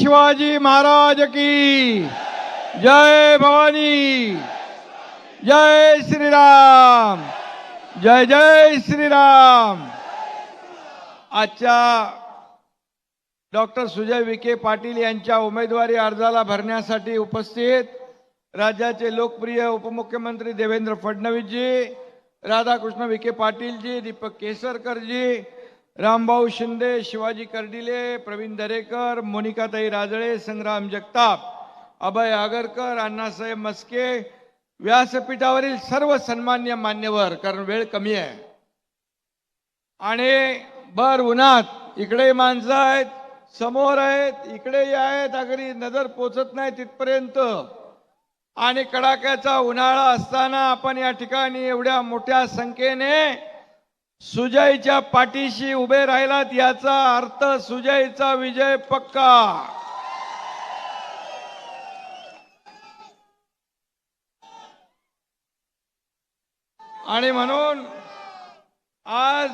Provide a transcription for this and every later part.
शिवाजी महाराज की। जय भवानी। जय श्रीराम। जय जय श्रीराम। आजच्या डॉक्टर सुजय विखे पाटील यांच्या उमेदवारी अर्जाला भरण्यासाठी उपस्थित राज्याचे लोकप्रिय उपमुख्यमंत्री देवेंद्र फडणवीसजी राधाकृष्ण विखे पाटीलजी दीपक केसरकरजी रामभाऊ शिंदे शिवाजी कर्डिले प्रवीण दरेकर मोनिकाताई राजळे संग्राम जगताप अभय आगरकर अण्णासाहेब मस्के व्यासपीठावरील सर्व सन्मान्य मान्यवर कारण वेळ कमी आहे. आणि भर उन्हात इकडे माणसं आहेत समोर आहेत इकडे आहेत अगदी नजर पोचत नाही तिथपर्यंत. आणि कडाक्याचा उन्हाळा असताना आपण या ठिकाणी एवढ्या मोठ्या संख्येने सुजयच्या पाठीशी उभे राहिलात याचा अर्थ सुजयचा विजय पक्का. आणि म्हणून आज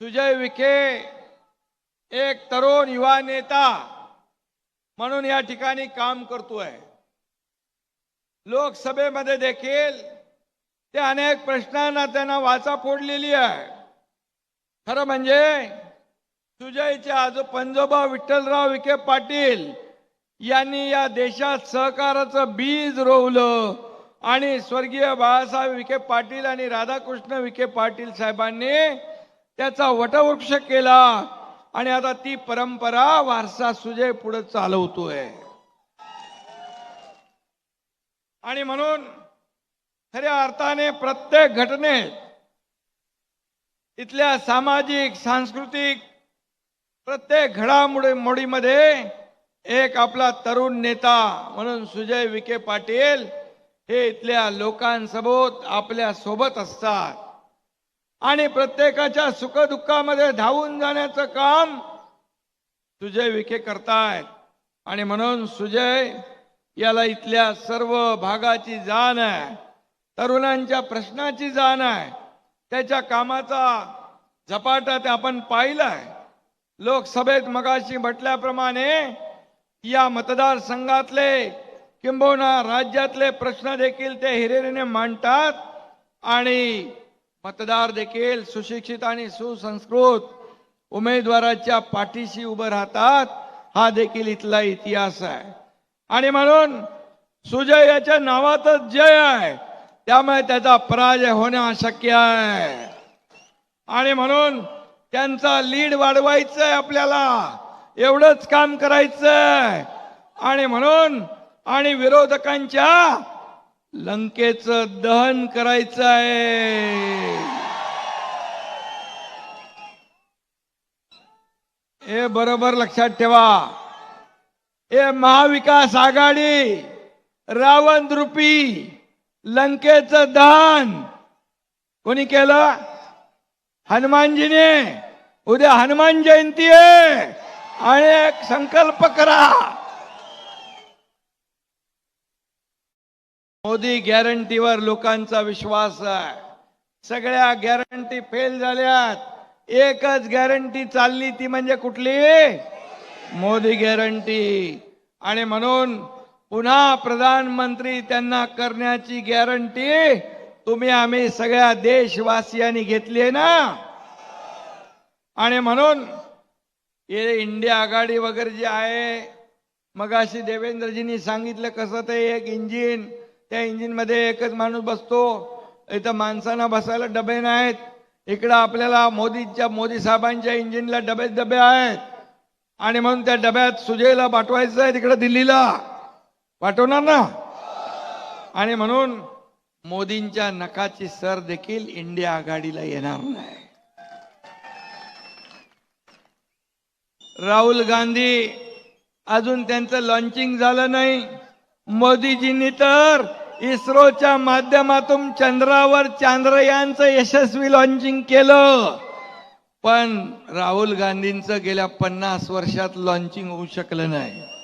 सुजय विखे एक तरुण युवा नेता म्हणून या ठिकाणी काम करतोय. लोकसभेमध्ये देखील ते अनेक प्रश्नांना त्यांना वाचा फोडलेली आहे. खरं म्हणजे सुजयचे आजो पंजोबा विठ्ठलराव विखे पाटील यांनी या देशात सहकाराचं बीज रोवलं आणि स्वर्गीय बाळासाहेब विखे पाटील आणि राधाकृष्ण विखे पाटील साहेबांनी त्याचा वटवृक्ष केला आणि आता ती परंपरा वारसा सुजय पुढे चालवतोय. आणि म्हणून खऱ्या अर्थाने प्रत्येक घटनेत इथल्या सामाजिक सांस्कृतिक प्रत्येक घडामोडी मोडीमध्ये एक आपला तरुण नेता म्हणून सुजय विखे पाटील हे इथल्या लोकांसोबत आपल्यासोबत असतात. आणि प्रत्येकाच्या सुखदुःखामध्ये धावून जाण्याचं काम सुजय विखे करतायत. आणि म्हणून सुजय याला इथल्या सर्व भागाची जाण आहे. तरुणांच्या प्रश्नाची जाण आहे. त्याच्या कामाचा झपाटा ते आपण पाहिलाय लोकसभेत मगाशी म्हटल्याप्रमाणे या मतदारसंघातले किंबहुना राज्यातले प्रश्न देखील ते हिरेरीने मांडतात आणि मतदार देखील सुशिक्षित आणि सुसंस्कृत उमेदवाराच्या पाठीशी उभं राहतात हा देखील इथला इतिहास आहे. आणि म्हणून सुजय याच्या नावातच जय आहे. त्यामुळे त्याचा पराजय होणं अशक्य आहे. आणि म्हणून त्यांचा लीड वाढवायचंय आपल्याला. एवढंच काम करायचंय. आणि म्हणून आणि विरोधकांच्या लंकेचं दहन करायचं आहे हे बरोबर लक्षात ठेवा. हे महाविकास आघाडी रावण रूपी लंकेचं दहन कोणी केलं? हनुमानजीने. उद्या हनुमान जयंती आहे. आणि एक संकल्प करा. मोदी गॅरंटीवर लोकांचा विश्वास आहे. सगळ्या गॅरंटी फेल झाल्यात. एकच गॅरंटी चालली ती म्हणजे कुठली? मोदी गॅरंटी. आणि म्हणून पुन्हा प्रधानमंत्री त्यांना करण्याची गॅरंटी तुम्ही आम्ही सगळ्या देशवासियांनी घेतली आहे ना? आणि म्हणून हे इंडिया आघाडी वगैरे जे आहे मगाशी देवेंद्रजींनी सांगितलं कसं ते एक इंजिन त्या इंजिनमध्ये एकच माणूस बसतो इथं माणसांना बसायला डबे नाहीत इकडं आपल्याला मोदीच्या मोदी साहेबांच्या इंजिनला डबे डबे आहेत. आणि म्हणून त्या डब्यात सुजयला पाठवायचं आहे तिकडं दिल्लीला. पाठवणार ना? आणि म्हणून मोदींच्या नकाची सर देखील इंडिया आघाडीला येणार नाही. राहुल गांधी अजून त्यांचं लॉन्चिंग झालं नाही. मोदीजींनी तर इस्रोच्या माध्यमातून चंद्रावर चांद्रयानचं यशस्वी लॉन्चिंग केलं. पण राहुल गांधींचं गेल्या पन्नास वर्षात लॉन्चिंग होऊ शकलं नाही.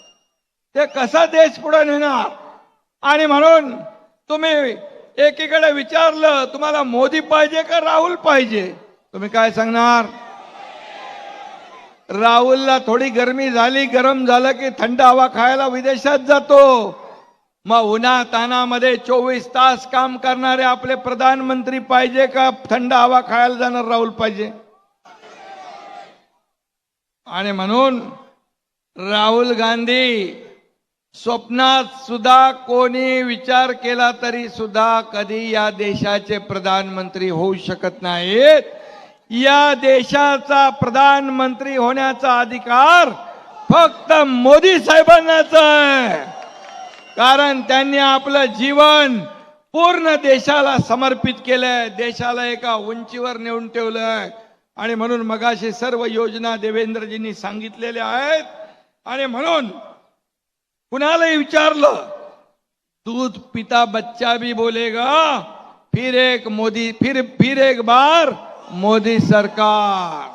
ते कसा देश पुढे नेणार? आणि म्हणून तुम्ही एकीकडे विचारलं तुम्हाला मोदी पाहिजे का राहुल पाहिजे? तुम्ही काय सांगणार? राहुलला थोडी गरमी झाली गरम झालं की थंड हवा खायला विदेशात जातो. मग उन्हा तानामध्ये चोवीस तास काम करणारे आपले प्रधानमंत्री पाहिजे का थंड हवा खायला जाणार राहुल पाहिजे? आणि म्हणून राहुल गांधी स्वप्नात सुद्धा कोणी विचार केला तरी सुद्धा कधी या देशाचे प्रधानमंत्री होऊ शकत नाहीत. या देशाचा प्रधानमंत्री होण्याचा अधिकार फक्त मोदी साहेबांनाच आहे. कारण त्यांनी आपलं जीवन पूर्ण देशाला समर्पित केलंय. देशाला एका उंचीवर नेऊन ठेवलंय. आणि म्हणून मगाशी सर्व योजना देवेंद्रजींनी सांगितलेल्या आहेत. आणि म्हणून कुणालाही विचारलं? दूध पिता बच्चा भी बोलेगा फिर एक मोदी फिर फिर एक बार मोदी सरकार।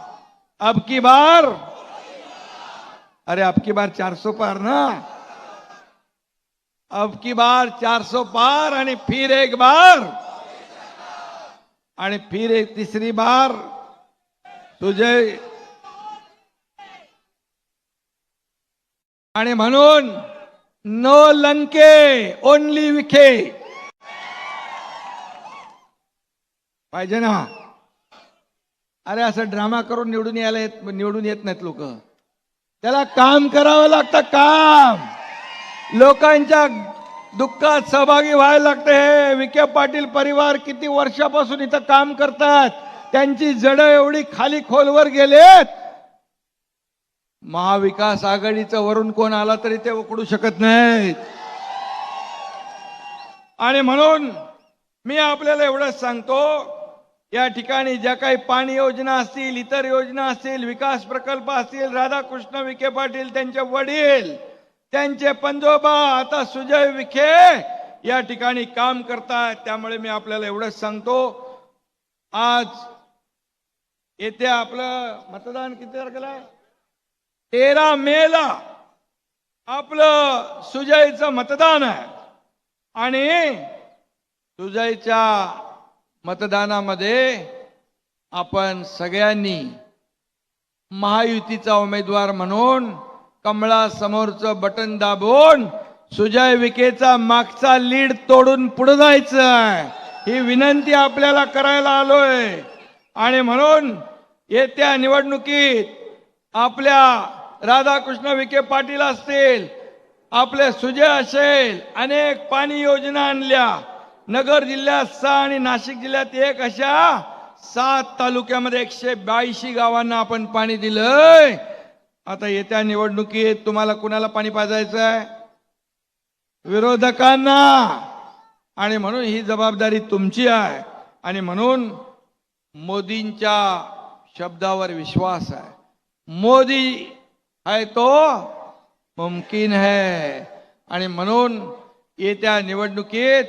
अब की बार? अरे अब की बार 400 पार ना। अब की बार 400 पार आणि फिर एक बार। आणि फिर एक तिसरी बार। तुझे आणि म्हणून नो लंके ओनली विखे पाहिजे ना. अरे असं ड्रामा करून निवडून यायला येत निवडून येत नाहीत लोक. त्याला काम करावं लागतं काम. लोकांच्या दुःखात सहभागी व्हायला लागते हे. विखे पाटील परिवार किती वर्षापासून इथं काम करतात. त्यांची जड एवढी खाली खोलवर गेलेत. महाविकास आघाडीचं वरून कोण आला तरी ते उकडू शकत नाहीत. आणि म्हणून मी आपल्याला एवढंच सांगतो या ठिकाणी ज्या काही पाणी योजना असतील इतर योजना असतील विकास प्रकल्प असतील राधाकृष्ण विखे पाटील त्यांचे वडील त्यांचे पंजोबा आता सुजय विखे या ठिकाणी काम करतात त्यामुळे मी आपल्याला एवढंच सांगतो आज येथे आपलं मतदान किती तारखेला? आहे तेरा मेला आपलं सुजयचं मतदान आहे. आणि सुजयच्या मतदानामध्ये आपण सगळ्यांनी महायुतीचा उमेदवार म्हणून कमळा समोरचं बटन दाबून सुजय विखेचा मागचा लीड तोडून पुढे जायचं आहे. ही विनंती आपल्याला करायला आलोय. आणि म्हणून येत्या निवडणुकीत आपल्या राधाकृष्ण विखे पाटील असतील आपले सुजय असेल अनेक पाणी योजना आणल्या. नगर जिल्ह्यात सहा आणि नाशिक जिल्ह्यात एक अशा सात तालुक्यामध्ये एकशे ब्याऐंशी गावांना आपण पाणी दिलंय. आता येत्या निवडणुकीत तुम्हाला कुणाला पाणी पाजायचं आहे? विरोधकांना. आणि म्हणून ही जबाबदारी तुमची आहे. आणि म्हणून मोदींच्या शब्दावर विश्वास आहे. मोदी आहे तो मुमकिन है. आणि म्हणून येत्या निवडणुकीत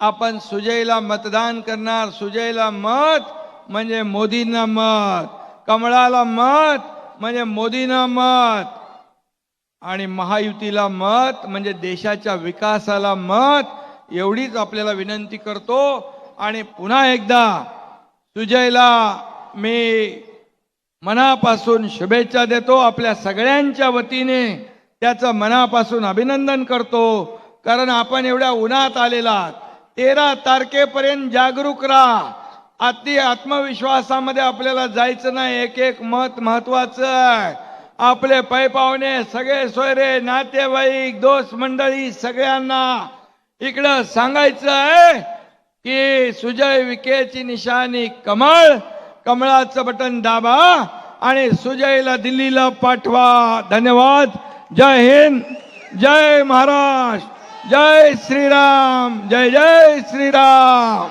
आपण सुजयला मतदान करणार. सुजयला मत म्हणजे मोदींना मत. कमळाला मत म्हणजे मोदींना मत. आणि महायुतीला मत म्हणजे देशाच्या विकासाला मत. एवढीच आपल्याला विनंती करतो. आणि पुन्हा एकदा सुजयला मी मनापासून शुभेच्छा देतो आपल्या सगळ्यांच्या वतीने. त्याचं मनापासून अभिनंदन करतो. कारण आपण एवढ्या उन्हात आलेला तेरा तारखेपर्यंत जागरूक राहा. अति आत्मविश्वासामध्ये आपल्याला जायचं नाही. एक एक मत महत्वाचं आहे. आपले पै पाहुणे सगळे सोयरे नातेवाईक दोस्त मंडळी सगळ्यांना इकडं सांगायचं आहे की सुजय विखेची निशाणी कमळ कमळाचं बटन दाबा आणि सुजयला दिल्लीला पाठवा. धन्यवाद. जय हिंद. जय महाराष्ट्र. जय श्रीराम. जय जय श्रीराम.